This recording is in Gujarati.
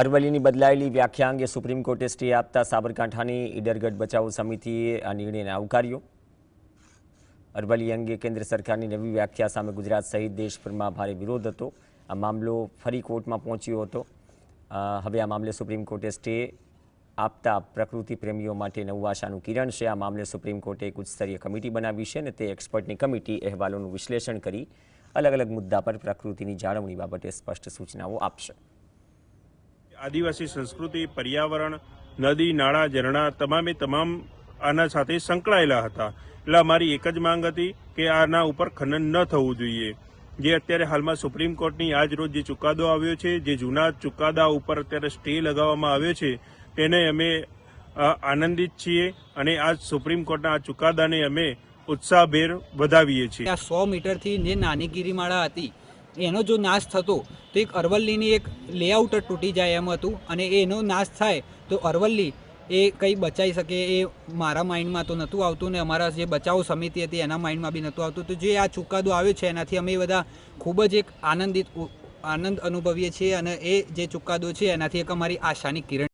અરવલ્લીની બદલાયેલી વ્યાખ્યા અંગે સુપ્રીમ કોર્ટે સ્ટે આપતા સાબરકાંઠાની ઈડરગઢ બચાવ સમિતિએ આ નિર્ણયને આવકાર્યો. અરવલ્લી અંગે કેન્દ્ર સરકારની નવી વ્યાખ્યા સામે ગુજરાત સહિત દેશભરમાં ભારે વિરોધ હતો. આ મામલો ફરી કોર્ટમાં પહોંચ્યો હતો. હવે આ મામલે સુપ્રીમ કોર્ટે સ્ટે આપતા પ્રકૃતિ પ્રેમીઓ માટે નવું આશાનું કિરણ છે. આ મામલે સુપ્રીમ કોર્ટે એક ઉચ્ચસ્તરીય કમિટી બનાવી છે અને તે એક્સપર્ટની કમિટી અહેવાલોનું વિશ્લેષણ કરી અલગ અલગ મુદ્દા પર પ્રકૃતિની જાળવણી બાબતે સ્પષ્ટ સૂચનાઓ આપશે. આદિવાસી સંસ્કૃતિ, પર્યાવરણ, નદી, નાળા, ઝરણા તમામે તમામ આના સાથે સંકળાયેલા હતા. એટલે અમારી એક જ માંગ હતી કે આના ઉપર ખનન ન થવું જોઈએ. જે અત્યારે હાલમાં સુપ્રીમ કોર્ટની આજ રોજ જે ચુકાદો આવ્યો છે, જે જૂના ચુકાદા ઉપર અત્યારે સ્ટે લગાવવામાં આવ્યો છે, તેને અમે આનંદિત છીએ અને આ સુપ્રીમ કોર્ટના આ ચુકાદાને અમે ઉત્સાહભેર વધાવીએ છીએ. સો મીટરથી જે નાની ગીરીમાળા હતી એનો જો નાશ થતો, તો એક અરવલ્લીની એક લેઆઉટ જ તૂટી જાય એમ હતું અને એનો નાશ થાય, તો અરવલ્લી એ કંઈ બચાવી શકે એ મારા માઇન્ડમાં તો નહોતું આવતું ને અમારા જે બચાવ સમિતિ હતી એના માઇન્ડમાં બી નહોતું આવતું. તો જે આ ચુકાદો આવ્યો છે એનાથી અમે બધા ખૂબ જ એક આનંદિત આનંદ અનુભવીએ છીએ અને એ જે ચુકાદો છે એનાથી એક અમારી આશાની કિરણ